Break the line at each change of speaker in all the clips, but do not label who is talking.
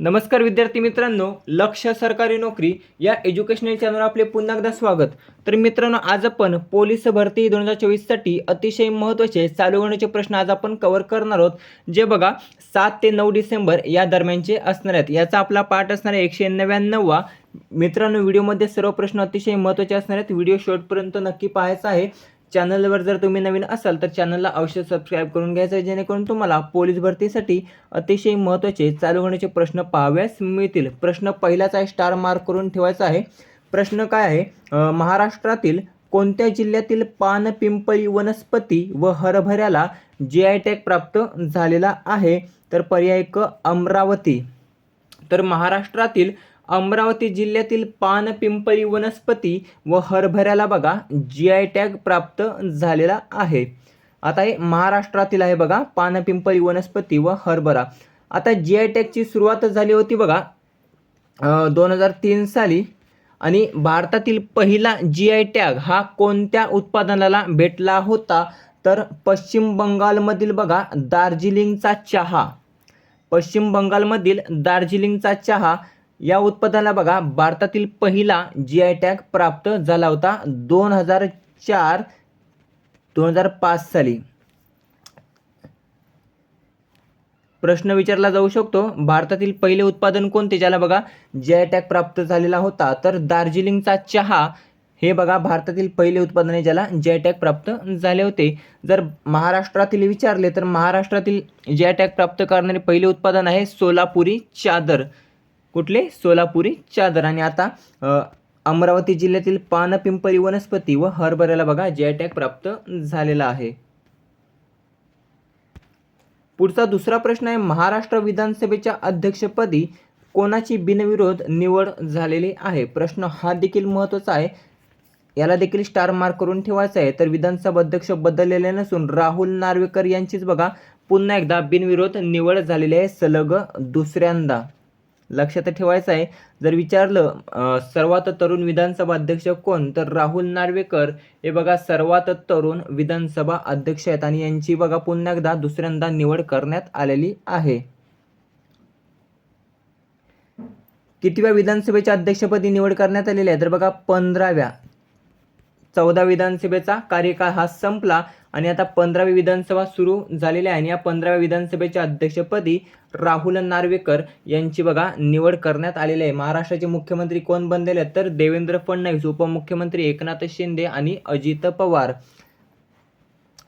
नमस्कार विद्यार्थी मित्रांनो लक्ष सरकारी नोकरी या एज्युकेशनल चॅनलवर आपले पुन्हा एकदा स्वागत तर मित्रांनो आज आपण पोलीस भरती दोन हजार चोवीससाठी अतिशय महत्त्वाचे चालू होण्याचे प्रश्न आज आपण कव्हर करणार आहोत जे बघा सात ते नऊ डिसेंबर या दरम्यानचे असणार आहेत याचा आपला पाठ असणार आहे एकशे नव्याण्णववा मित्रांनो व्हिडिओमध्ये सर्व प्रश्न अतिशय महत्त्वाचे असणार आहेत व्हिडिओ शॉर्टपर्यंत नक्की पाहायचा आहे चॅनलवर जर तुम्ही नवीन असाल तर चॅनलला अवश्य सबस्क्राईब करून घ्यायचं आहे जेणेकरून तुम्हाला पोलीस भरतीसाठी अतिशय महत्त्वाचे चालू होण्याचे प्रश्न पाहाव्यास मिळतील प्रश्न पहिलाच आहे स्टार मार्क करून ठेवायचा आहे प्रश्न काय आहे महाराष्ट्रातील कोणत्या जिल्ह्यातील पान पिंपळी वनस्पती व हरभऱ्याला जी आय टॅग प्राप्त झालेला आहे तर पर्याय क अमरावती तर महाराष्ट्रातील अमरावती जिल्ह्यातील पिंपळी वनस्पती व हरभऱ्याला बघा जी आय टॅग प्राप्त झालेला आहे आता हे महाराष्ट्रातील आहे बघा पानपिंपरी वनस्पती व हरभरा आता जी आय टॅगची सुरुवात झाली होती बघा दोन हजार तीन साली आणि भारतातील पहिला जी आय टॅग हा कोणत्या उत्पादनाला भेटला होता तर पश्चिम बंगालमधील बघा दार्जिलिंगचा चहा पश्चिम बंगालमधील दार्जिलिंगचा चहा या उत्पादनाला बघा भारतातील पहिला जी आय टॅग प्राप्त झाला होता दोन हजार चार दोन हजार पाच साली प्रश्न विचारला जाऊ शकतो भारतातील पहिले उत्पादन कोणते ज्याला बघा जी आय टॅग प्राप्त झालेला होता तर दार्जिलिंगचा चहा हे बघा भारतातील पहिले उत्पादन आहे ज्याला जी टॅग प्राप्त झाले होते जर महाराष्ट्रातील विचारले तर महाराष्ट्रातील जी टॅग प्राप्त करणारे पहिले उत्पादन आहे सोलापुरी चादर कुठले सोलापुरी चादर आणि आता अमरावती जिल्ह्यातील पानपिंपरी वनस्पती व हरभऱ्याला बघा जे अटॅक प्राप्त झालेला आहे पुढचा दुसरा प्रश्न आहे महाराष्ट्र विधानसभेच्या अध्यक्षपदी कोणाची बिनविरोध निवड झालेली आहे प्रश्न हा देखील महत्त्वाचा आहे याला देखील स्टार मार्क करून ठेवायचा आहे तर विधानसभा अध्यक्ष बदललेले नसून राहुल नार्वेकर यांचीच बघा पुन्हा एकदा बिनविरोध निवड झालेली आहे सलग दुसऱ्यांदा लक्षात ठेवायचं आहे जर विचारलं सर्वात तरुण विधानसभा अध्यक्ष कोण तर राहुल नार्वेकर हे बघा सर्वात तरुण विधानसभा अध्यक्ष आहेत आणि यांची बघा पुन्हा एकदा दुसऱ्यांदा निवड करण्यात आलेली आहे कितव्या विधानसभेच्या अध्यक्षपदी निवड करण्यात आलेली आहे तर बघा पंधराव्या चौदा विधानसभेचा कार्यकाळ हा संपला आणि आता पंधराव्या विधानसभा सुरू झालेल्या आहे आणि या पंधराव्या विधानसभेच्या अध्यक्षपदी राहुल नार्वेकर यांची बघा निवड करण्यात आलेली आहे महाराष्ट्राचे मुख्यमंत्री कोण बनलेले आहेत तर देवेंद्र फडणवीस उपमुख्यमंत्री एकनाथ शिंदे आणि अजित पवार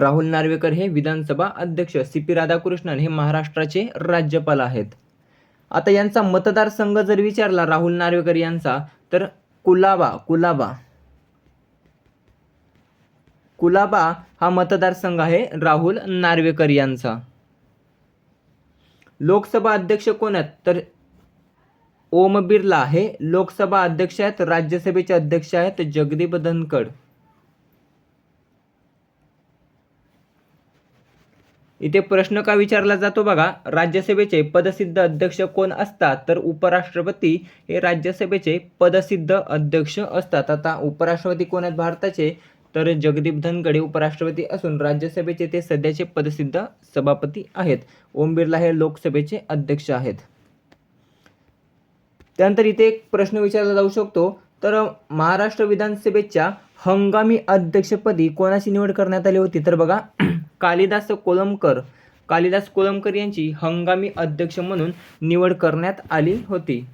राहुल नार्वेकर हे विधानसभा अध्यक्ष सी पी राधाकृष्णन हे महाराष्ट्राचे राज्यपाल आहेत आता यांचा मतदारसंघ जर विचारला राहुल नार्वेकर यांचा तर कुलाबा कुलाबा कुलाबा हा मतदारसंघ आहे राहुल नार्वेकर यांचा लोकसभा अध्यक्ष कोण आहेत तर ओम बिर्ला हे लोकसभा अध्यक्ष आहेत राज्यसभेचे अध्यक्ष आहेत जगदीप धनखड इथे प्रश्न का विचारला जातो बघा राज्यसभेचे पदसिद्ध अध्यक्ष कोण असतात तर उपराष्ट्रपती हे राज्यसभेचे पदसिद्ध अध्यक्ष असतात आता उपराष्ट्रपती कोण आहेत भारताचे तर जगदीप धनगडे उपराष्ट्रपती असून राज्यसभेचे ते सध्याचे पदसिद्ध सभापती आहेत ओम बिर्ला हे लोकसभेचे अध्यक्ष आहेत त्यानंतर इथे एक प्रश्न विचारला जाऊ शकतो तर महाराष्ट्र विधानसभेच्या हंगामी अध्यक्षपदी कोणाची निवड करण्यात आली होती तर बघा कालिदास कोलमकर कालिदास कोलमकर यांची हंगामी अध्यक्ष म्हणून निवड करण्यात आली होती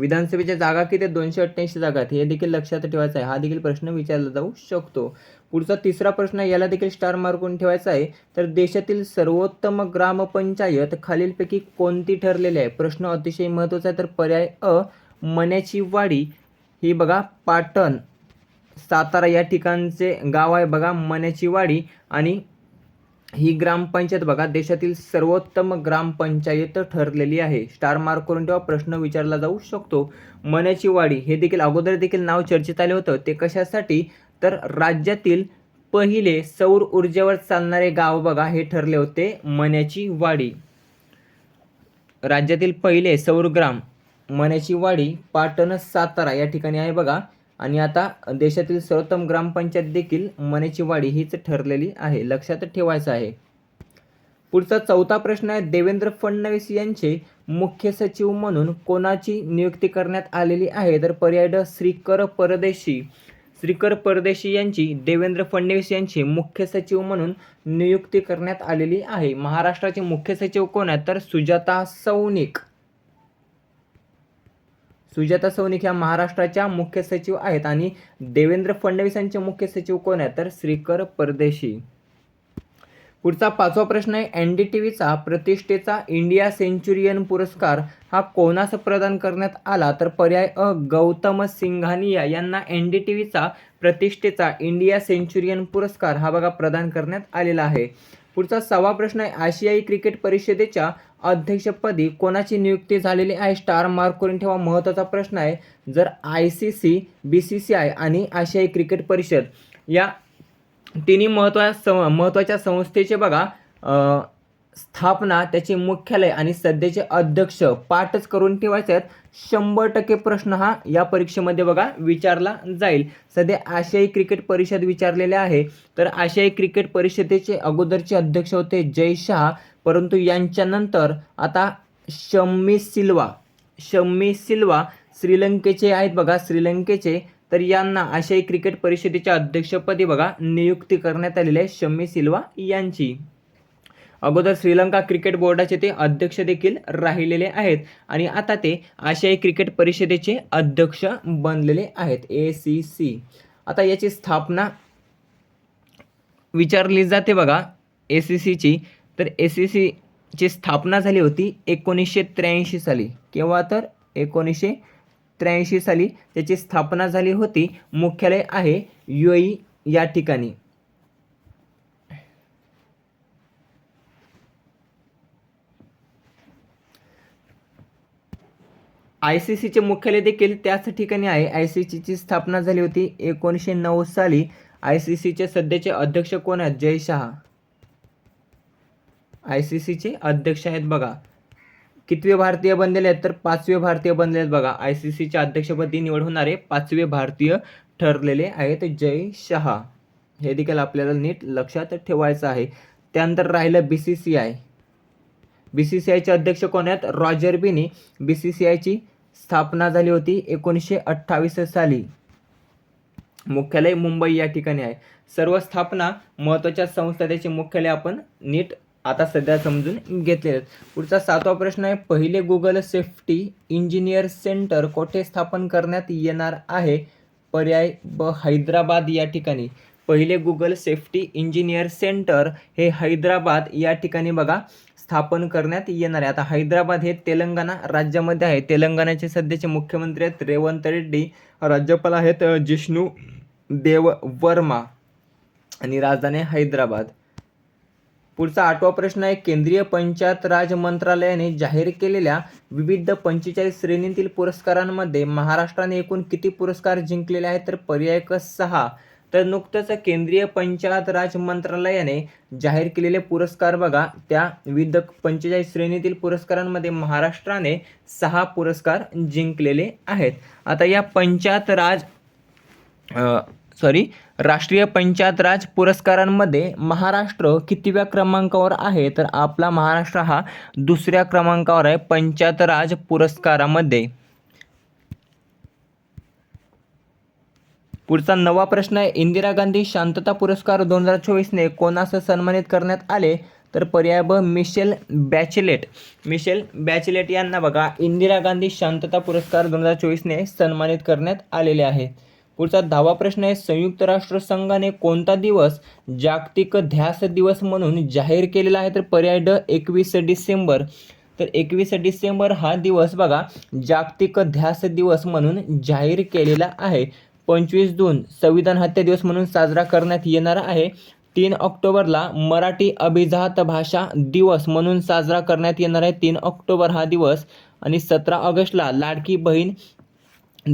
विधानसभेच्या जागा किती दोनशे अठ्ठ्याऐंशी जागा आहेत हे देखील लक्षात ठेवायचं आहे हा देखील प्रश्न विचारला जाऊ शकतो पुढचा तिसरा प्रश्न याला देखील स्टार मार्कून ठेवायचा आहे तर देशातील सर्वोत्तम ग्रामपंचायत खालीलपैकी कोणती ठरलेली आहे प्रश्न अतिशय महत्त्वाचा आहे तर पर्याय अ मण्याची वाडी ही बघा पाटण सातारा या ठिकाणचे गाव आहे बघा मण्याची वाडी आणि ही ग्रामपंचायत बघा देशातील सर्वोत्तम ग्रामपंचायत ठरलेली आहे स्टार मार्क करून तेव्हा प्रश्न विचारला जाऊ शकतो मण्याची वाडी हे देखील अगोदर देखील नाव चर्चेत आले होतं ते कशासाठी तर राज्यातील पहिले सौर ऊर्जेवर चालणारे गाव बघा हे ठरले होते मण्याची वाडी राज्यातील पहिले सौरग्राम मण्याची वाडी पाटण सातारा या ठिकाणी आहे बघा आणि आता देशातील सर्वोत्तम ग्रामपंचायत देखील मनेची वाडी हीच ठरलेली आहे लक्षात ठेवायचं आहे पुढचा चौथा प्रश्न आहे देवेंद्र फडणवीस यांचे मुख्य सचिव म्हणून कोणाची नियुक्ती करण्यात आलेली आहे तर पर्याय ड श्रीकर परदेशी श्रीकर परदेशी यांची देवेंद्र फडणवीस यांची मुख्य सचिव म्हणून नियुक्ती करण्यात आलेली आहे महाराष्ट्राचे मुख्य सचिव कोण आहेत तर सुजाता सौनिक सुजाता सौनिक ह्या महाराष्ट्राच्या मुख्य सचिव आहेत आणि देवेंद्र फडणवीस यांचे मुख्य सचिव कोण आहेत तर श्रीकर परदेशी पुढचा पाचवा प्रश्न आहे एन डी टी व्हीचा प्रतिष्ठेचा इंडिया सेंचुरियन पुरस्कार हा कोणास प्रदान करण्यात आला तर पर्याय अ गौतम सिंघानिया यांना एन डी टी व्हीचा प्रतिष्ठेचा इंडिया सेंचुरियन पुरस्कार हा बघा प्रदान करण्यात आलेला आहे पुढचा सहावा प्रश्न आहे आशियाई क्रिकेट परिषदेच्या अध्यक्षपदी कोणाची नियुक्ती झालेली आहे स्टार मार्क करून ठेवा महत्त्वाचा प्रश्न आहे जर I C C B C C I आणि आशियाई क्रिकेट परिषद या तिन्ही महत्त्वा सं महत्त्वाच्या संस्थेचे बघा स्थापना त्याचे मुख्यालय आणि सध्याचे अध्यक्ष पाठच करून ठेवायचे आहेत शंभर टक्के प्रश्न हा या परीक्षेमध्ये बघा विचारला जाईल सध्या आशियाई क्रिकेट परिषद विचारलेले आहे तर आशियाई क्रिकेट परिषदेचे अगोदरचे अध्यक्ष होते जय शहा परंतु यांच्यानंतर आता शम्मी सिल्वा शम्मी सिल्वा श्रीलंकेचे आहेत बघा श्रीलंकेचे तर यांना आशियाई क्रिकेट परिषदेच्या अध्यक्षपदी बघा नियुक्ती करण्यात आलेली आहे शम्मी सिल्वा यांची अगोदर श्रीलंका क्रिकेट बोर्डाचे ते अध्यक्ष देखील राहिलेले आहेत आणि आता ते आशियाई क्रिकेट परिषदेचे अध्यक्ष बनलेले आहेत ए सी सी आता याची स्थापना विचारली जाते बघा ए सी सीची तर ए सी सीची स्थापना झाली होती एकोणीसशे त्र्याऐंशी साली किंवा तर एकोणीसशे त्र्याऐंशी साली त्याची स्थापना झाली होती मुख्यालय आहे युएई या ठिकाणी आय सी सीचे मुख्यालय देखील त्याच ठिकाणी आहे आय सी सीची स्थापना झाली होती एकोणीसशे नऊ साली आय सी सीचे सध्याचे अध्यक्ष कोण आहेत जय शहा आय सी सीचे अध्यक्ष आहेत बघा कितवे भारतीय बनलेले आहेत तर पाचवे भारतीय बनलेले आहेत बघा आय सी सीच्या अध्यक्षपदी निवड होणारे पाचवे भारतीय ठरलेले आहेत जय शहा हे देखील आपल्याला नीट लक्षात ठेवायचं आहे त्यानंतर राहिलं B C C I B C C आयचे अध्यक्ष कोण आहेत Roger Binny B C C आयची स्थापना झाली होती एकोणीसशे अठ्ठावीस साली मुख्यालय मुंबई या ठिकाणी आहे सर्व स्थापना महत्त्वाच्या संस्था त्याचे मुख्यालय आपण नीट आता सध्या समजून घेतलेले पुढचा सातवा प्रश्न आहे पहिले गुगल सेफ्टी इंजिनियर सेंटर कोठे स्थापन करण्यात येणार आहे पर्याय ब हैदराबाद या ठिकाणी पहिले गुगल सेफ्टी इंजिनियर सेंटर हे हैदराबाद या ठिकाणी बघा स्थापन करण्यात येणार आहे आता हैदराबाद हे तेलंगणा राज्यामध्ये आहे तेलंगणाचे सध्याचे मुख्यमंत्री आहेत रेवंत रेड्डी राज्यपाल आहेत जिष्णू देव वर्मा आणि राजधानी हैदराबाद पुढचा आठवा प्रश्न आहे केंद्रीय पंचायत राज मंत्रालयाने जाहीर केलेल्या विविध पंचेचाळीस श्रेणीतील पुरस्कारांमध्ये महाराष्ट्राने एकूण किती पुरस्कार जिंकलेले आहेत तर पर्याय क सहा तर नुकतंच केंद्रीय पंचायत राज मंत्रालयाने जाहीर केलेले पुरस्कार बघा त्या विविध पंचेचाळीस श्रेणीतील पुरस्कारांमध्ये महाराष्ट्राने सहा पुरस्कार जिंकलेले आहेत आता या पंचायत राज सॉरी राष्ट्रीय पंचायत राज पुरस्कारांमध्ये महाराष्ट्र कितव्या क्रमांकावर आहे तर आपला महाराष्ट्र हा दुसऱ्या क्रमांकावर आहे पंचायत राज पुरस्कारामध्ये पुढचा नवा प्रश्न आहे इंदिरा गांधी शांतता पुरस्कार दोन हजार चोवीसने कोणास सन्मानित करण्यात आले तर पर्याय ब मिशेल बॅचलेट मिशेल बॅचलेट यांना बघा इंदिरा गांधी शांतता पुरस्कार दोन हजार चोवीसने सन्मानित करण्यात आलेले आहे पुढचा दहावा प्रश्न आहे संयुक्त राष्ट्रसंघाने कोणता दिवस जागतिक ध्यास दिवस म्हणून जाहीर केलेला आहे तर पर्याय ड एकवीस डिसेंबर तर एकवीस डिसेंबर हा दिवस बघा जागतिक ध्यास दिवस म्हणून जाहीर केलेला आहे पंचवीस जून संविधान हत्या दिवस म्हणून साजरा करण्यात येणार आहे तीन ऑक्टोबरला मराठी अभिजात भाषा दिवस म्हणून साजरा करण्यात येणार आहे तीन ऑक्टोबर हा दिवस आणि सतरा ऑगस्टला लाडकी बहीण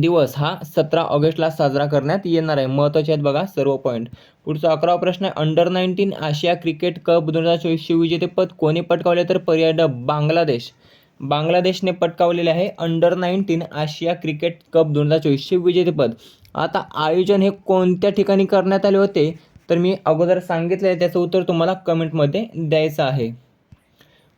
दिवस हा सतरा ऑगस्टला साजरा करण्यात येणार आहे महत्त्वाचे आहेत बघा सर्व पॉईंट पुढचा अकरावा प्रश्न आहे अंडर नाईन्टीन आशिया क्रिकेट कप दोन हजार चोवीस विजेतेपद कोणी पटकावले तर पर्यटक बांगलादेश बांगलादेशने पटकावलेले आहे अंडर नाईन्टीन आशिया क्रिकेट कप दोन हजार चोवीसचे विजेतेपद आता आयोजन हे कोणत्या ठिकाणी करण्यात आले होते तर मी अगोदर सांगितले आहे त्याचं उत्तर तुम्हाला कमेंटमध्ये द्यायचं आहे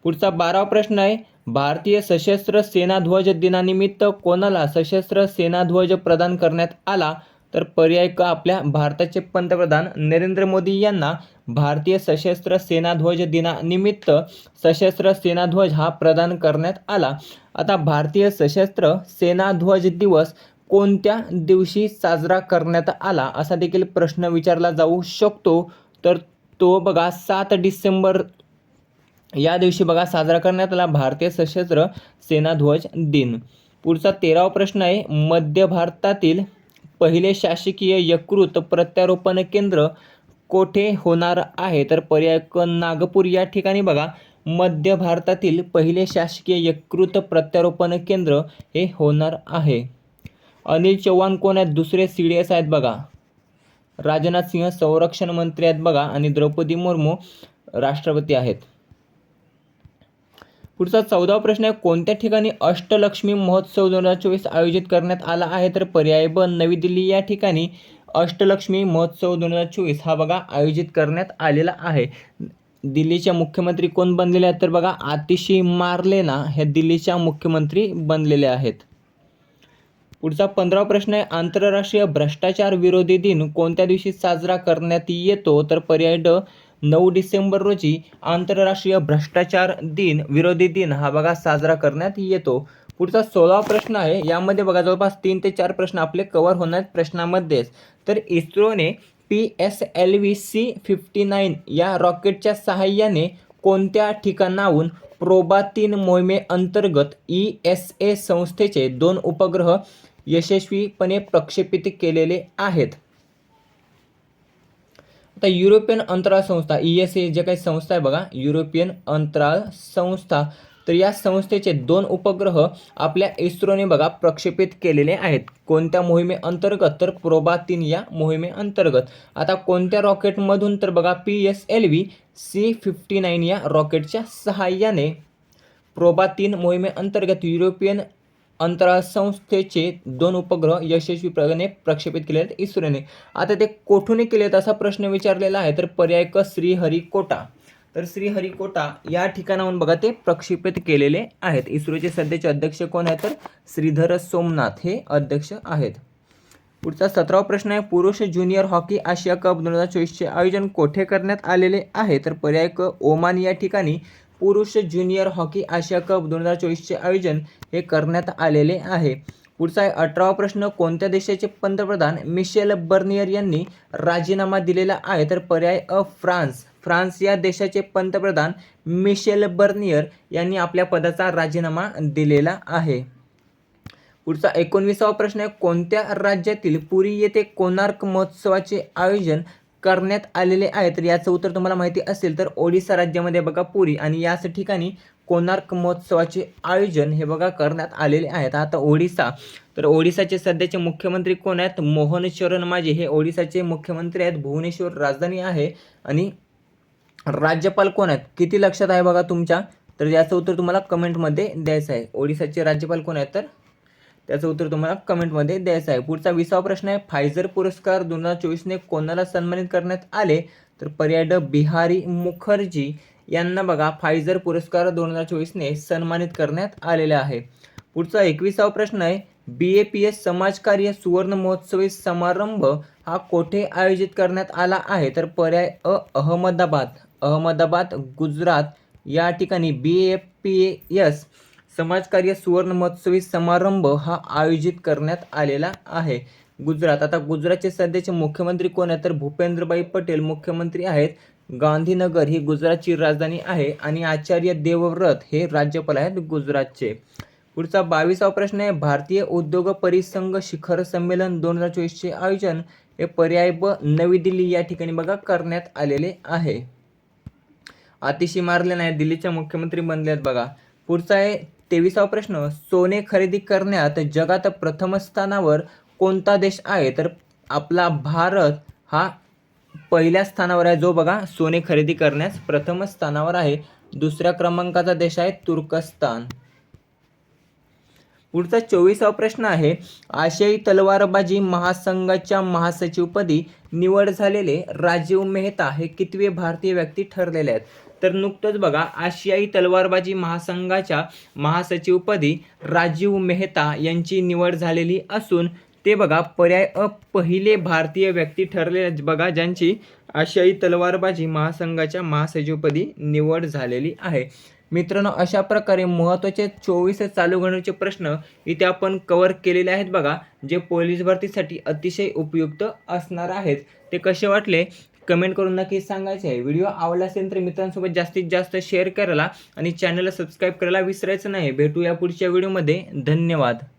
पुढचा बारावा प्रश्न आहे भारतीय सशस्त्र सेना ध्वज दिनानिमित्त कोणाला सशस्त्र सेना ध्वज प्रदान करण्यात आला तर पर्याय का आपल्या भारताचे पंतप्रधान नरेंद्र मोदी यांना भारतीय सशस्त्र सेना ध्वज दिनानिमित्त सशस्त्र सेना ध्वज हा प्रदान करण्यात आला आता भारतीय सशस्त्र सेना ध्वज दिवस कोणत्या दिवशी साजरा करण्यात आला असा देखील प्रश्न विचारला जाऊ शकतो तर तो बघा सात डिसेंबर या दिवशी बघा साजरा करण्यात आला भारतीय सशस्त्र सेना ध्वज दिन पुढचा तेरावा प्रश्न आहे मध्य भारतातील पहिले शासकीय यकृत प्रत्यारोपण केंद्र कोठे होणार आहे तर पर्याय क नागपूर या ठिकाणी बघा मध्य भारतातील पहिले शासकीय यकृत प्रत्यारोपण केंद्र हे होणार आहे अनिल चव्हाण कोण आहेत दुसरे सी डी एस आहेत बघा राजनाथ सिंह संरक्षण मंत्री आहेत बघा आणि द्रौपदी मुर्मू राष्ट्रपती आहेत पुढचा चौदा प्रश्न आहे कोणत्या ठिकाणी अष्टलक्ष्मी महोत्सव दोन हजार चोवीस आयोजित करण्यात आला आहे तर पर्याय ब नवी दिल्ली या ठिकाणी अष्टलक्ष्मी महोत्सव दोन हजार चोवीस हा बघा आयोजित करण्यात आलेला आहे दिल्लीच्या मुख्यमंत्री कोण बनलेले आहेत तर बघा आतिशी मार्लेना हे दिल्लीच्या मुख्यमंत्री बनलेले आहेत पुढचा पंधरावा प्रश्न आहे आंतरराष्ट्रीय भ्रष्टाचार विरोधी दिन कोणत्या दिवशी साजरा करण्यात येतो तर पर्याय ड नऊ डिसेंबर रोजी आंतरराष्ट्रीय भ्रष्टाचार दिन विरोधी दिन हा बघा साजरा करण्यात येतो पुढचा सोळावा प्रश्न आहे यामध्ये बघा जवळपास तीन ते चार प्रश्न आपले कव्हर होणार प्रश्नामध्येच तर इस्रोने P S L V C fifty nine या रॉकेटच्या सहाय्याने कोणत्या ठिकाणाहून प्रोबा तीन मोहिमेअंतर्गत ई एस ए संस्थेचे दोन उपग्रह यशस्वीपणे प्रक्षेपित केलेले आहेत आता युरोपियन अंतराळ संस्था ई एस ए जे काही संस्था आहे बघा युरोपियन अंतराळ संस्था तर या संस्थेचे दोन उपग्रह आपल्या इस्रोने बघा प्रक्षेपित केलेले आहेत कोणत्या मोहिमेअंतर्गत तर प्रोबा तीन या मोहिमेअंतर्गत आता कोणत्या रॉकेटमधून तर बघा P S L V C fifty nine या रॉकेटच्या सहाय्याने प्रोबा तीन मोहिमेअंतर्गत युरोपियन अंतराळ संस्थेचे दोन उपग्रह यशस्वीपणे प्रक्षेपित केले आहेत इस्रोने आता ते कोठून केले आहेत असा प्रश्न विचारलेला आहे तर पर्याय क श्रीहरिकोटा तर श्रीहरिकोटा या ठिकाणाहून बघा ते प्रक्षेपित केलेले आहेत इस्रोचे सध्याचे अध्यक्ष कोण आहेत तर श्रीधर सोमनाथ हे अध्यक्ष आहेत पुढचा सतरावा प्रश्न आहे पुरुष ज्युनियर हॉकी आशिया कप दोन हजार चोवीसचे आयोजन कोठे करण्यात आलेले आहे तर पर्याय क ओमान या ठिकाणी पुरुष ज्युनियर हॉकी आशिया कप दोन हजार चोवीसचे आयोजन हे करण्यात आलेले आहे पुढचा आहे अठरावा प्रश्न कोणत्या देशाचे पंतप्रधान मिशेल बर्नियर यांनी राजीनामा दिलेला आहे तर पर्याय अ फ्रान्स फ्रान्स या देशाचे पंतप्रधान मिशेल बर्नियर यांनी आपल्या पदाचा राजीनामा दिलेला आहे पुढचा एकोणवीसावा प्रश्न आहे कोणत्या राज्यातील पुरी येथे कोणार्क महोत्सवाचे आयोजन करण्यात आलेले आहे तर याचं उत्तर तुम्हाला माहिती असेल तर ओडिसा राज्यामध्ये बघा पुरी आणि याच ठिकाणी कोणार्क महोत्सवाचे आयोजन हे बघा करण्यात आलेले आहेत आता ओडिसा तर ओडिसाचे सध्याचे मुख्यमंत्री कोण आहेत मोहन शरण माझे हे ओडिसाचे मुख्यमंत्री आहेत भुवनेश्वर राजधानी आहे आणि राज्यपाल कोण आहेत किती लक्षात आहे बघा तुमच्या तर याचं उत्तर तुम्हाला कमेंटमध्ये द्यायचं आहे ओडिशाचे राज्यपाल कोण आहेत तर त्याचं उत्तर तुम्हाला कमेंटमध्ये द्यायचं आहे पुढचा विसावा प्रश्न आहे फायझर पुरस्कार दोन हजार चोवीसने कोणाला सन्मानित करण्यात आले तर पर्याय ड बिहारी मुखर्जी यांना बघा फायझर पुरस्कार दोन हजार चोवीसने सन्मानित करण्यात आलेला आहे पुढचा एकविसावा प्रश्न आहे बी ए पी एस समाजकार्य सुवर्ण महोत्सवी समारंभ हा कोठे आयोजित करण्यात आला आहे तर पर्याय अ अहमदाबाद अहमदाबाद गुजरात या ठिकाणी बी ए पी एस समाजकार्य सुवर्ण महोत्सवी समारंभ हा आयोजित करण्यात आलेला आहे गुजरात आता गुजरातचे सध्याचे मुख्यमंत्री कोण आहेत तर भूपेंद्रबाई पटेल मुख्यमंत्री आहेत गांधीनगर ही गुजरातची राजधानी आहे आणि आचार्य देवव्रत हे राज्यपाल आहेत गुजरातचे पुढचा बावीसावा प्रश्न आहे भारतीय उद्योग परिसंघ शिखर संमेलन दोन हजार चोवीसचे आयोजन हे पर्याय ब नवी दिल्ली या ठिकाणी बघा करण्यात आलेले आहे अतिशी मारले नाही दिल्लीच्या मुख्यमंत्री बनले आहेत बघा पुढचा आहे तेविसावा प्रश्न सोने खरेदी करण्यात जगात प्रथम स्थानावर कोणता देश आहे तर आपला भारत हा पहिल्या स्थानावर आहे जो बघा सोने खरेदी करण्यास प्रथम स्थानावर आहे दुसऱ्या क्रमांकाचा देश आहे तुर्कस्तान पुढचा चोवीसावा प्रश्न आहे आशियाई तलवारबाजी महासंघाच्या महासचिवपदी निवड झालेले राजीव मेहता हे कितवे भारतीय व्यक्ती ठरलेले आहेत तर नुकतंच बघा आशियाई तलवारबाजी महासंघाच्या महासचिवपदी राजीव मेहता यांची निवड झालेली असून ते बघा पर्याय अ पहिले भारतीय व्यक्ती ठरले बघा ज्यांची आशियाई तलवारबाजी महासंघाच्या महासचिवपदी निवड झालेली आहे मित्रांनो अशा प्रकारे महत्त्वाचे चोवीस चालू घडण्याचे प्रश्न इथे आपण कवर केलेले आहेत बघा जे पोलीस भरतीसाठी अतिशय उपयुक्त असणार आहेत ते कसे वाटले कमेंट करून नक्कीच सांगायचं आहे व्हिडिओ आवडला असेल तर मित्रांसोबत जास्तीत जास्त शेअर करायला आणि चॅनलला सबस्क्राईब करायला विसरायचं नाही भेटूया पुढच्या व्हिडिओमध्ये धन्यवाद